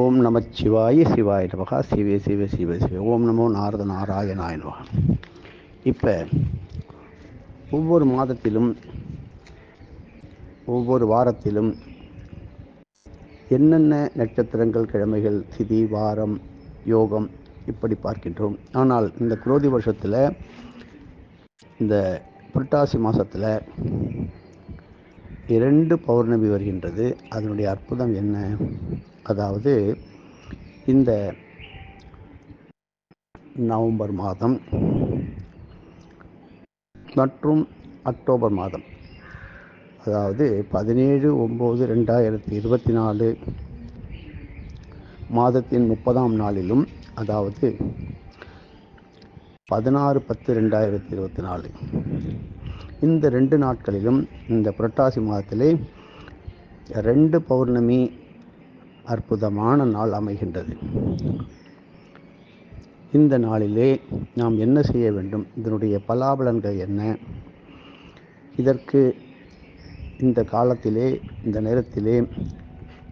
ஓம் நம சிவாய சிவாய நமகா. சிவே சிவ சிவ சிவ. ஓம் நமோ நாரத நாராயணாய நமகா. இப்போ ஒவ்வொரு மாதத்திலும் ஒவ்வொரு வாரத்திலும் என்னென்ன நட்சத்திரங்கள் கிழமைகள் திதி வாரம் யோகம் இப்படி பார்க்கின்றோம். ஆனால் இந்த குரோதி வருஷத்தில் இந்த புரட்டாசி மாதத்தில் இரண்டு பௌர்ணமி வருகின்றது. அதனுடைய அற்புதம் என்ன? அதாவது இந்த நவம்பர் மாதம் மற்றும் அக்டோபர் மாதம் அதாவது பதினேழு ஒம்பது ரெண்டாயிரத்தி இருபத்தி நாலு மாதத்தின் முப்பதாம் நாளிலும் அதாவது பதினாறு பத்து ரெண்டாயிரத்தி இருபத்தி நாலு. இந்த ரெண்டு நாட்களிலும் இந்த புரட்டாசி மாதத்திலே ரெண்டு பௌர்ணமி அற்புதமான நாள் அமைகின்றது. இந்த நாளிலே நாம் என்ன செய்ய வேண்டும்? இதனுடைய பலாபலன்கள் என்ன? இதற்கு இந்த காலத்திலே இந்த நேரத்திலே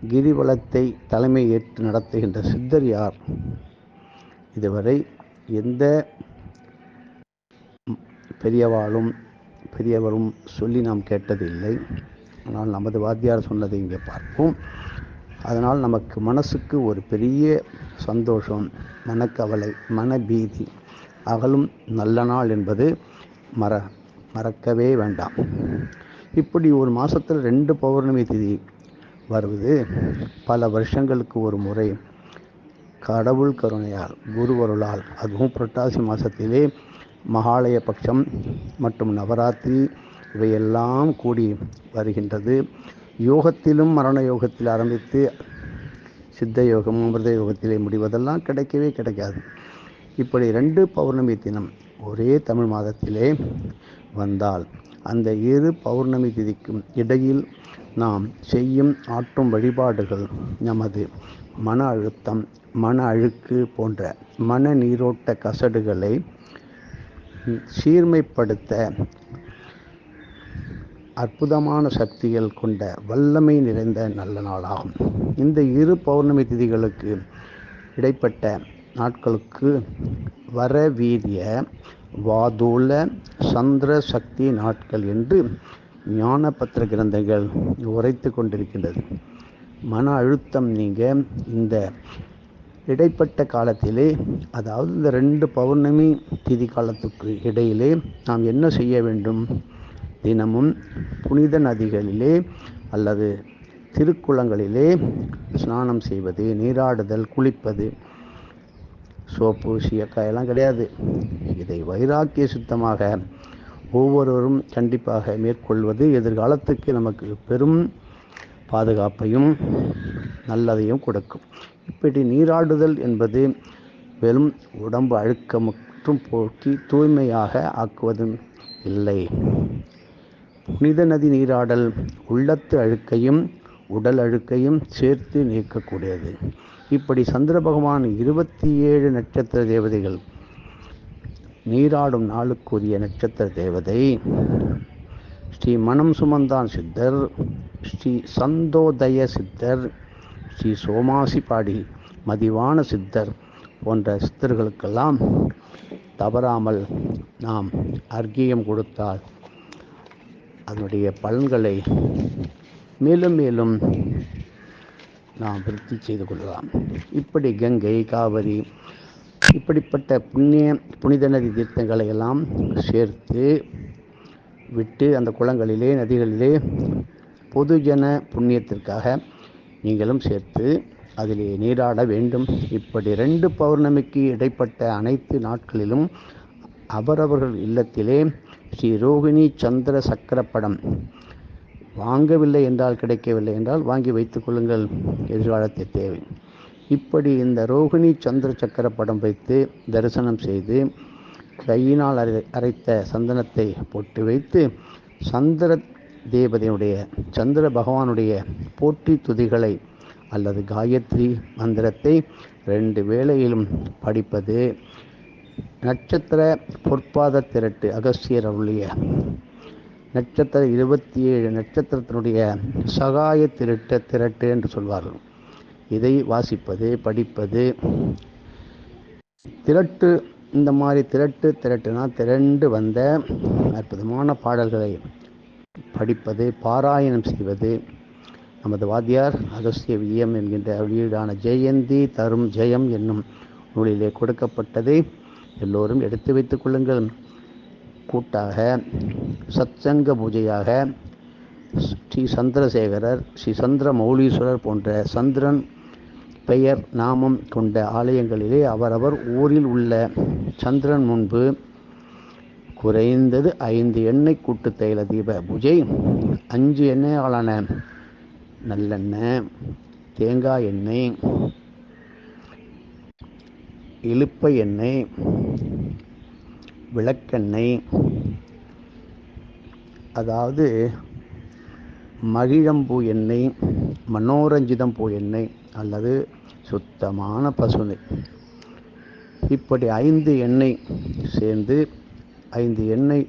கிரிவலத்தை தலைமை ஏற்று நடத்துகின்ற சித்தர் யார்? இதுவரை எந்த பெரியவாளும் பெரியவரும் சொல்லி நாம் கேட்டதில்லை. ஆனால் நமது வாத்தியார் சொன்னதை இங்கே பார்ப்போம். அதனால் நமக்கு மனசுக்கு ஒரு பெரிய சந்தோஷம் மனக்கவலை மனபீதி. அகலும் நல்ல நாள் என்பது மற மறக்கவே வேண்டாம். இப்படி ஒரு மாதத்தில் ரெண்டு பௌர்ணமி திதி வருவது பல வருஷங்களுக்கு ஒரு முறை கடவுள் கருணையால் குருவருளால் அதுவும் புரட்டாசி மாதத்திலே மகாலய பட்சம் மற்றும் நவராத்திரி இவையெல்லாம் கூடி வருகின்றது. யோகத்திலும் மரண யோகத்தில் ஆரம்பித்து சித்த யோகம் அமிர்த யோகத்திலே முடிவதெல்லாம் கிடைக்கவே கிடைக்காது. இப்படி ரெண்டு பௌர்ணமி தினம் ஒரே தமிழ் மாதத்திலே வந்தால் அந்த இரு பௌர்ணமி திதிக்கும் இடையில் நாம் செய்யும் ஆற்றும் வழிபாடுகள் நமது மன அழுத்தம் மன அழுக்கு போன்ற மன நீரோட்ட கசடுகளை சீர்மைப்படுத்த அற்புதமான சக்திகள் கொண்ட வல்லமை நிறைந்த நல்ல நாளாகும். இந்த இரு பௌர்ணமி திதிகளுக்கு இடைப்பட்ட நாட்களுக்கு வர வீதிய வாதூல சந்திர சக்தி நாட்கள் என்று ஞான பத்திர கிரந்தங்கள் உரைத்து கொண்டிருக்கின்றது. மன அழுத்தம் நீங்க இந்த இடைப்பட்ட காலத்திலே அதாவது இந்த ரெண்டு பௌர்ணமி திதி காலத்துக்கு இடையிலே நாம் என்ன செய்ய வேண்டும்? தினமும் புனித நதிகளிலே அல்லது திருக்குளங்களிலே ஸ்நானம் செய்வது நீராடுதல் குளிப்பது சோப்பு சீயக்காய் எல்லாம் கிடையாது. இதை வைராக்கிய சுத்தமாக ஒவ்வொருவரும் கண்டிப்பாக மேற்கொள்வது எதிர்காலத்துக்கு நமக்கு பெரும் பாதுகாப்பையும் நல்லதையும் கொடுக்கும். இப்படி நீராடுதல் என்பது வெறும் உடம்பு அழுக்க மற்றும் போக்கி தூய்மையாக ஆக்குவதும் இல்லை. புனித நதி நீராடல் உள்ளத்து அழுக்கையும் உடல் அழுக்கையும் சேர்த்து நீக்கக்கூடியது. இப்படி சந்திர பகவான் இருபத்தி ஏழு நட்சத்திர தேவதைகள் நீராடும் நாளுக்குரிய நட்சத்திர தேவதை ஸ்ரீ மனம் சுமந்தான் சித்தர் ஸ்ரீ சந்தோதய சித்தர் ஸ்ரீ சோமாசிபாடி மதிவான சித்தர் போன்ற சித்தர்களுக்கெல்லாம் தவறாமல் நாம் அர்க்கியம் கொடுத்தால் அதனுடைய பலன்களை மேலும் மேலும் நாம் விருத்தி செய்து கொள்ளலாம். இப்படி கங்கை காவிரி இப்படிப்பட்ட புண்ணிய புனித நதி தீர்த்தங்களை எல்லாம் சேர்த்து விட்டு அந்த குளங்களிலே நதிகளிலே பொதுஜன புண்ணியத்திற்காக நீங்களும் சேர்த்து அதிலே நீராட வேண்டும். இப்படி ரெண்டு பௌர்ணமிக்கு இடைப்பட்ட அனைத்து நாட்களிலும் அவரவர்கள் இல்லத்திலே ஸ்ரீ ரோகிணி சந்திர சக்கர படம் வாங்கவில்லை என்றால் கிடைக்கவில்லை என்றால் வாங்கி வைத்துக் கொள்ளுங்கள். எதிர்காலத்தை தேவை. இப்படி இந்த ரோகிணி சந்திர சக்கர படம் வைத்து தரிசனம் செய்து கையினால் அரை அரைத்த சந்தனத்தை போட்டு வைத்து சந்திர தேவதையுடைய சந்திர பகவானுடைய போற்றி துதிகளை அல்லது காயத்ரி மந்திரத்தை ரெண்டு வேளையிலும் படிப்பது நட்சத்திர பொற்பாத திரட்டு அகஸ்தியர் அருளிய நட்சத்திர இருபத்தி ஏழு நட்சத்திரத்தினுடைய சகாய திரட்ட திரட்டு என்று சொல்வார்கள். இதை வாசிப்பது படிப்பது. திரட்டு இந்த மாதிரி திரட்டு திரட்டுனா திரண்டு வந்த அற்புதமான பாடல்களை படிப்பது பாராயணம் செய்வது. நமது வாத்தியார் அகஸ்திய விஜயம் என்கின்ற வெளியீடான ஜெயந்தி தரும் ஜெயம் என்னும் நூலிலே கொடுக்கப்பட்டதை. எல்லோரும் எடுத்து வைத்துக் கொள்ளுங்கள். கூட்டாக சத்சங்க பூஜையாக ஸ்ரீ சந்திரசேகரர் ஸ்ரீ சந்திர மௌலீஸ்வரர் போன்ற சந்திரன் பெயர் நாமம் கொண்ட ஆலயங்களிலே அவரவர் ஊரில் உள்ள சந்திரன் முன்பு குறைந்தது ஐந்து எண்ணெய் கூட்டு தைல தீப பூஜை அஞ்சு எண்ணெயாலான நல்லெண்ணெய் தேங்காய் எண்ணெய் இழுப்ப எண்ணெய் விளக்கெண்ணெய் அதாவது மகிழம்பூ எண்ணெய் மனோரஞ்சிதம் பூ எண்ணெய் அல்லது சுத்தமான பசுனை இப்படி ஐந்து எண்ணெய் சேர்ந்து ஐந்து எண்ணெய்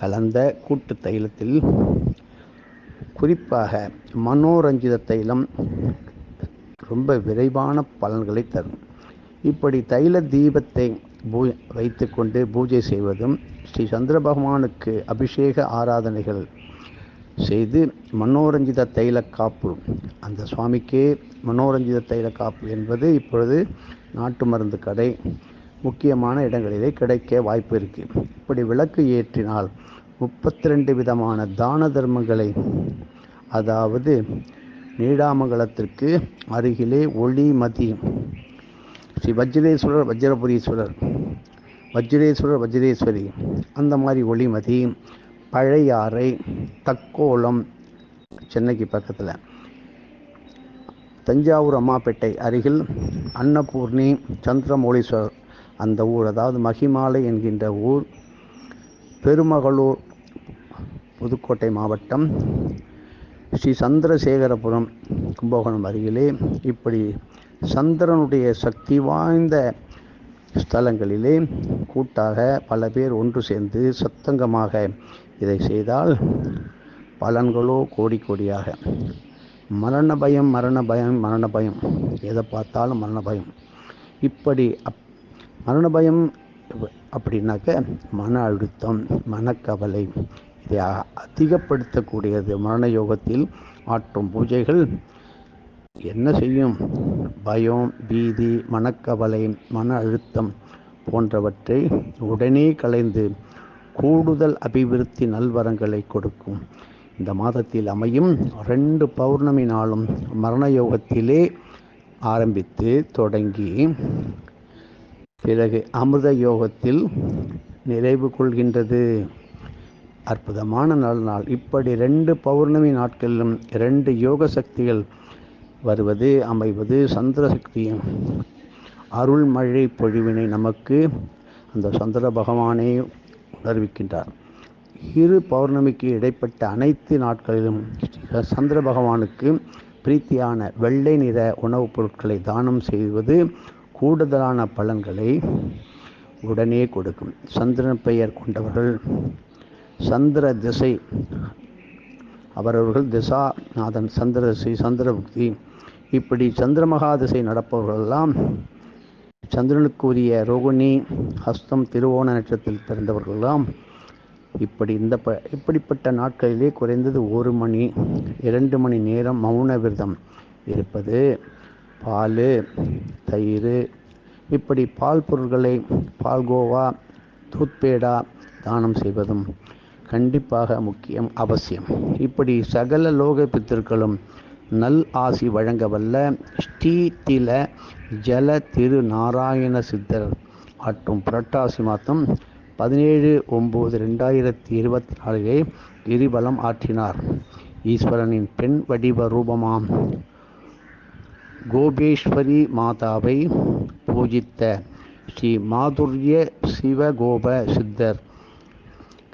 கலந்த கூட்டு தைலத்தில் குறிப்பாக மனோரஞ்சித தைலம் ரொம்ப விரைவான பலன்களை தரும். இப்படி தைல தீபத்தை பூ வைத்துக்கொண்டு பூஜை செய்வதும் ஸ்ரீ சந்திர பகவானுக்கு அபிஷேக ஆராதனைகள் செய்து மனோரஞ்சித தைல காப்பு. அந்த சுவாமிக்கே மனோரஞ்சித தைல காப்பு என்பது இப்பொழுது நாட்டு மருந்து கடை முக்கியமான இடங்களிலே கிடைக்க வாய்ப்பு இருக்குது இப்படி விளக்கு ஏற்றினால் முப்பத்தி ரெண்டு விதமான தான தர்மங்களை அதாவது நீடாமங்கலத்திற்கு அருகிலே ஒளிமதி ஸ்ரீ வஜ்ரேஸ்வரர் வஜ்ரபுரீஸ்வரர் வஜ்ரேஸ்வரர் வஜ்ரேஸ்வரி அந்த மாதிரி ஒளிமதி பழையாறை தக்கோலம் சென்னைக்கு பக்கத்தில். தஞ்சாவூர் அம்மாப்பேட்டை அருகில் அன்னபூர்ணி சந்திரமௌலீஸ்வரர் அந்த ஊர் அதாவது மகிமாலை என்கின்ற ஊர் பெருமகளூர் புதுக்கோட்டை மாவட்டம் ஸ்ரீ சந்திரசேகரபுரம் கும்பகோணம் அருகிலே இப்படி சந்திரனுடைய சக்தி வாய்ந்த ஸ்தலங்களிலே கூட்டாக பல பேர் ஒன்று சேர்ந்து சத்தங்கமாக இதை செய்தால் பலன்களோ கோடி கோடியாக. மரண பயம் மரண பயம் மரண பயம். எதை பார்த்தாலும் மரண பயம். இப்படி அப் மரண பயம் அப்படின்னாக்க மன அழுத்தம் மனக்கவலை இதை அதிகப்படுத்தக்கூடியது. மரண யோகத்தில் ஆற்றும் பூஜைகள் என்ன செய்யும்? பயம் பீதி மனக்கவலை மன அழுத்தம் போன்றவற்றை உடனே கலைந்து கூடுதல் அபிவிருத்தி நல்வரங்களை கொடுக்கும். இந்த மாதத்தில் அமையும் ரெண்டு பௌர்ணமி நாளும் மரண யோகத்திலே ஆரம்பித்து தொடங்கி பிறகு அமிர்த யோகத்தில் நிறைவு கொள்கின்றது. அற்புதமான நாள் நாள். இப்படி ரெண்டு பௌர்ணமி நாட்களிலும் இரண்டு யோக சக்திகள் வருவது அமைவது சந்திர சக்தியும் அருள்மழை பொழிவினை நமக்கு அந்த சந்திர பகவானே உணர்விக்கின்றார். இரு பௌர்ணமிக்கு இடைப்பட்ட அனைத்து நாட்களிலும் சந்திர பகவானுக்கு பிரீத்தியான வெள்ளை நிற உணவுப் பொருட்களை தானம் செய்வது கூடுதலான பலன்களை உடனே கொடுக்கும். சந்திரன் பெயர் கொண்டவர்கள் சந்திர திசை அவரவர்கள் திசாநாதன் சந்திர திசை சந்திரபுக்தி இப்படி சந்திரமகா திசை நடப்பவர்களெல்லாம் சந்திரனுக்குரிய ரோகிணி ஹஸ்தம் திருவோண நட்சத்திரத்தில் பிறந்தவர்களெல்லாம் இப்படி இந்த ப இப்படிப்பட்ட நாட்களிலே குறைந்தது ஒரு மணி இரண்டு மணி நேரம் மௌன விரதம் இருப்பது பால் தயிர் இப்படி பால் பொருட்களை பால்கோவா தூத்பேடா தானம் செய்வதும் கண்டிப்பாக முக்கியம் அவசியம். இப்படி சகல லோக பித்திருக்களும் நல் ஆசி வழங்க வல்ல ஸ்ரீதில ஜல திரு நாராயண சித்தர். மற்றும் புரட்டாசி மாதம் பதினேழு ஒம்பது ரெண்டாயிரத்தி இருபத்தி நாலிலே கிரிவலம் ஆற்றினார். ஈஸ்வரனின் பெண் வடிவ ரூபமாம். கோபேஸ்வரி மாதாவை பூஜித்த ஸ்ரீ மாதுர்ய சிவகோப சித்தர்.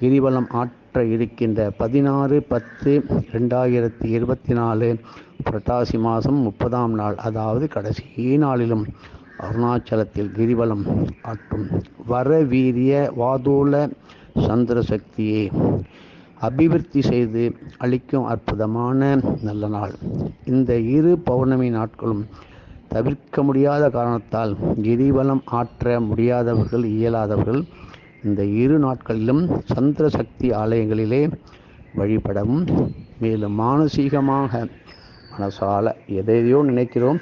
கிரிவலம் ஆற்ற இருக்கின்ற பதினாறு பத்து ரெண்டாயிரத்தி இருபத்தி நாலு புரட்டாசி மாதம் முப்பதாம் நாள் அதாவது கடைசி நாளிலும் அருணாச்சலத்தில் கிரிவலம் ஆற்றும் வரவீரிய வாதூல சந்திர சக்தியை அபிவிருத்தி செய்து அளிக்கும் அற்புதமான நல்ல நாள். இந்த இரு பௌர்ணமி நாட்களும் தவிர்க்க முடியாத காரணத்தால் கிரிவலம் ஆற்ற முடியாதவர்கள் இயலாதவர்கள் இந்த இரு நாட்களிலும் சந்திர சக்தி ஆலயங்களிலே வழிபடவும் மேலும் மானசீகமாக மனசால எதையோ நினைக்கிறோம்.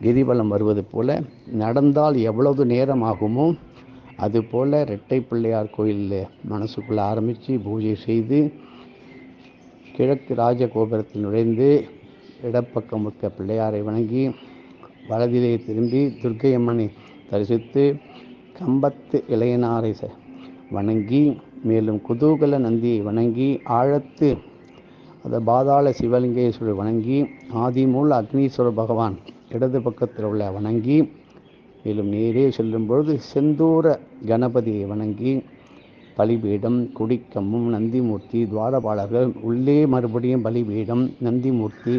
கிரிவலம் வருவது போல நடந்தால் எவ்வளவு நேரம் ஆகுமோ அதுபோல் ரெட்டை பிள்ளையார் கோயிலில் மனசுக்குள்ளே ஆரம்பித்து பூஜை செய்து கிழக்கு ராஜகோபுரத்தில் நுழைந்து இடப்பக்கம் இருக்க பிள்ளையாரை வணங்கி வலதிலே திரும்பி துர்க்கையம்மனை தரிசித்து கம்பத்து இளையனாரை வணங்கி மேலும் குதூகல நந்தியை வணங்கி ஆழத்து அந்த பாதாள சிவலிங்கேஸ்வரர் வணங்கி ஆதிமூல அக்னீஸ்வர பகவான் இடது பக்கத்தில் உள்ள வணங்கி மேலும் நேரே செல்லும் பொழுது செந்தூர கணபதியை வணங்கி பலிபீடம் குடிக்கம்மும் நந்திமூர்த்தி துவாரபாளர்கள் உள்ளே மறுபடியும் பலிபீடம் நந்திமூர்த்தி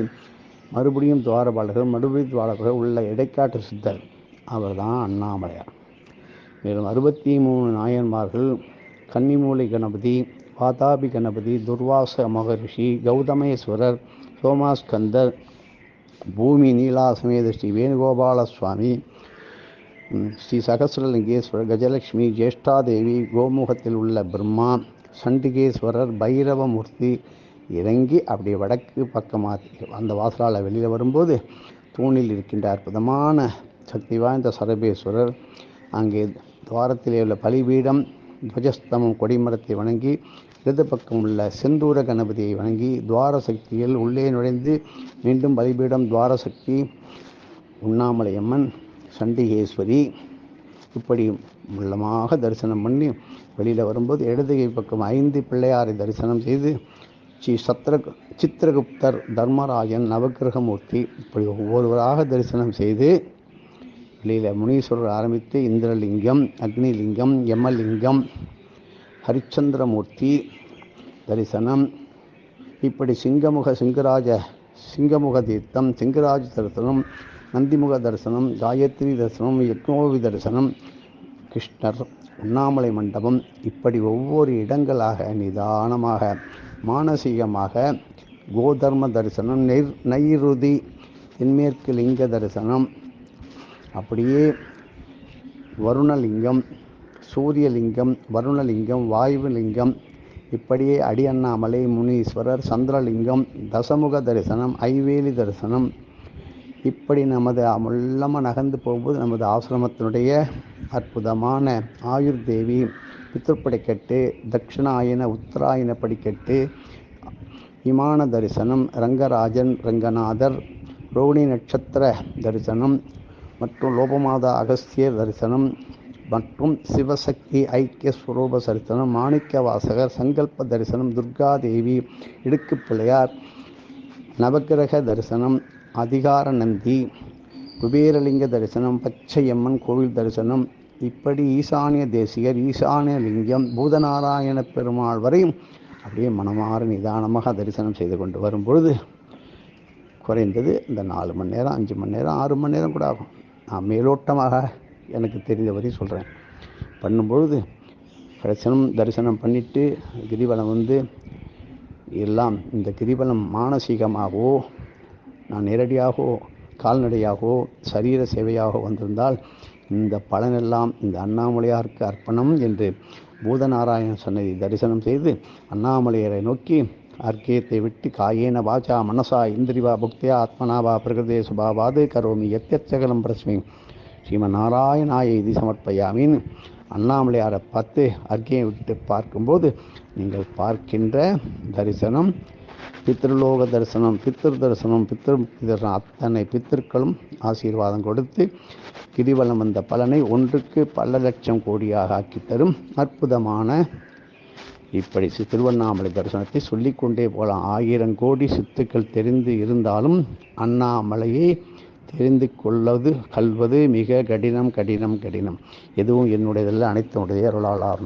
மறுபடியும் துவாரபாளர்கள் மறுபடியும் துவாரபாளர்கள் உள்ள இடைக்காட்டு சித்தர். அவர் தான் அண்ணாமலையார். மேலும் அறுபத்தி மூணு நாயன்மார்கள் கன்னிமூலை கணபதி வாதாபி கணபதி துர்வாச மகரிஷி கௌதமேஸ்வரர் சோமாஸ்கந்தர் பூமி நீலாசமேத ஸ்ரீ வேணுகோபால சுவாமி ஸ்ரீ சகசிரலிங்கேஸ்வரர் கஜலட்சுமி ஜேஷ்டாதேவி கோமுகத்தில் உள்ள பிரம்மா சண்டிகேஸ்வரர் பைரவமூர்த்தி இறங்கி அப்படியே வடக்கு பக்கமாக அந்த வாசலால் வெளியில் வரும்போது தூணில் இருக்கின்ற அற்புதமான சக்தி வாய்ந்த சரபேஸ்வரர் அங்கே துவாரத்திலே உள்ள பலிபீடம் துவஜஸ்தமம் கொடிமரத்தை வணங்கி இடது பக்கம் உள்ள செந்தூர கணபதியை வணங்கி துவார சக்தியில் உள்ளே நுழைந்து மீண்டும் பலிபீடம் துவார சக்தி உண்ணாமலையம்மன் சண்டிகேஸ்வரி இப்படி உள்ளமாக தரிசனம் பண்ணி வெளியில் வரும்போது இடதுகை பக்கம் ஐந்து பிள்ளையாரை தரிசனம் செய்து ஸ்ரீ சத்ர சித்திரகுப்தர் தர்மராஜன் நவக்கிரகமூர்த்தி இப்படி ஒவ்வொருவராக தரிசனம் செய்து லீல முனீஸ்வரர் ஆரம்பித்து இந்திரலிங்கம் அக்னிலிங்கம் யமலிங்கம் ஹரிச்சந்திரமூர்த்தி தரிசனம். இப்படி சிங்கமுக சிங்கராஜ சிங்கமுக தீர்த்தம் சிங்கராஜ தரிசனம் நந்திமுக தரிசனம் காயத்ரி தரிசனம் யக்னோவி தரிசனம் கிருஷ்ணர் உண்ணாமலை மண்டபம் இப்படி ஒவ்வொரு இடங்களாக நிதானமாக மானசீகமாக கோதர்ம தரிசனம் நெய் நைருதி தென்மேற்கு லிங்க தரிசனம் அப்படியே வருணலிங்கம் சூரியலிங்கம் வருணலிங்கம் வாயுலிங்கம் இப்படியே அடியண்ணாமலை முனீஸ்வரர் சந்திரலிங்கம் தசமுக தரிசனம் ஐவேலி தரிசனம். இப்படி நமது முள்ளமாக நகர்ந்து போகும்போது நமது ஆசிரமத்தினுடைய அற்புதமான ஆயுர் தேவி பித்திருப்படிக்கட்டு தட்சிணாயன உத்தராயண படிக்கட்டு விமான தரிசனம் ரங்கராஜன் ரங்கநாதர் ரோணி நட்சத்திர தரிசனம் மற்றும் லோபமாதா அகஸ்தியர் தரிசனம் மற்றும் சிவசக்தி ஐக்கிய ஸ்வரூப தரிசனம் மாணிக்க வாசகர் சங்கல்ப தரிசனம் துர்காதேவி இடுக்கு பிள்ளையார் நவக்கிரக தரிசனம் அதிகார நந்தி குபேரலிங்க தரிசனம் பச்சையம்மன் கோவில் தரிசனம். இப்படி ஈசானிய தேசியர் ஈசானிய லிங்கம் பூதநாராயண பெருமாள் வரையும் அப்படியே மனமாற நிதானமாக தரிசனம் செய்து கொண்டு வரும்பொழுது குறைந்தது இந்த நாலு மணி நேரம் அஞ்சு மணி நேரம் ஆறு மணி நேரம் கூட ஆகும். நான் மேலோட்டமாக எனக்கு தெரிந்த வரை சொல்கிறேன் பண்ணும்பொழுது தரிசனம் தரிசனம் பண்ணிவிட்டு கிரிவலம் வந்து எல்லாம் இந்த கிரிவலம் மானசீகமாகவோ நான் நேரடியாகவோ கால்நடையாகவோ சரீர சேவையாக வந்திருந்தால் இந்த பலனெல்லாம் இந்த அண்ணாமலையாருக்கு அர்ப்பணம் என்று பூதநாராயண சன்னதி தரிசனம் செய்து அண்ணாமலையரை நோக்கி அர்க்கியத்தை விட்டு காயேன வாச்சா மனசா இந்திரிவா புக்தியா ஆத்மனாவா பிரகிருதே சுபாவாது கரோமி எத்தியச்சகலம் பிரஸ்மி ஸ்ரீமநாராயணாய இது சமர்ப்பயாமின் அண்ணாமலையாரை பார்த்து அர்க்கியை விட்டு பார்க்கும்போது நீங்கள் பார்க்கின்ற தரிசனம் பித்ருலோக தரிசனம் பித்திரு தரிசனம் பித்திரு தரிசனம் அத்தனை பித்திருக்களும் ஆசீர்வாதம் கொடுத்து கிரிவலம் வந்த பலனை ஒன்றுக்கு பல லட்சம் கோடியாக ஆக்கித்தரும் அற்புதமான இப்படி திருவண்ணாமலை தரிசனத்தை சொல்லிக்கொண்டே போகலாம். ஆயிரம் கோடி சித்துக்கள் தெரிந்து இருந்தாலும் அண்ணாமலையை தெரிந்து கொள்வது கல்வது மிக கடினம் கடினம் கடினம். எதுவும் என்னுடையதல்ல அனைத்துடைய அருளாளர்